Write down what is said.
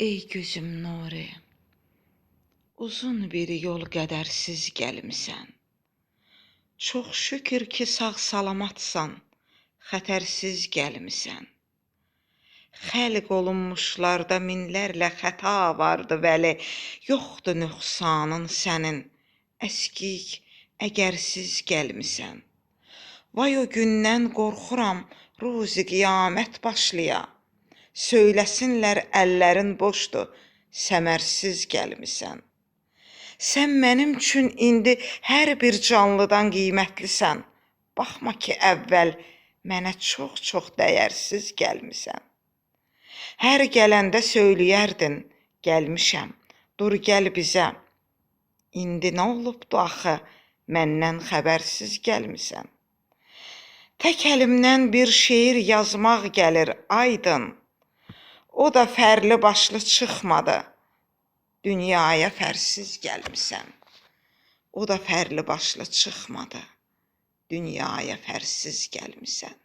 Ey gözüm nuru, uzun bir yol qədərsiz gəlmisən. Çox şükür ki, sağ-salamatsan, xətərsiz gəlmisən. Xəlq olunmuşlarda minlərlə xəta vardı vəli, yoxdur nöqsanın sənin, əskik, əgərsiz gəlmisən. Vay o gündən qorxuram, ruzi qiyamət başlaya. Söyləsinlər əllərin boşdur, səmərsiz gəlmisən. Sən mənim üçün indi hər bir canlıdan qiymətlisən. Baxma ki, əvvəl mənə çox-çox dəyərsiz gəlmisən. Hər gələndə söyləyərdin, gəlmişəm, dur gəl bizə. İndi nə olubdu axı, məndən xəbərsiz gəlmisən. Tək əlimdən bir şeir yazmaq gəlir, aydın. O da fərli başlı çıxmadı. Dünyaya fərsiz gəlmisən. O da fərli başlı çıxmadı. Dünyaya fərsiz gəlmisən.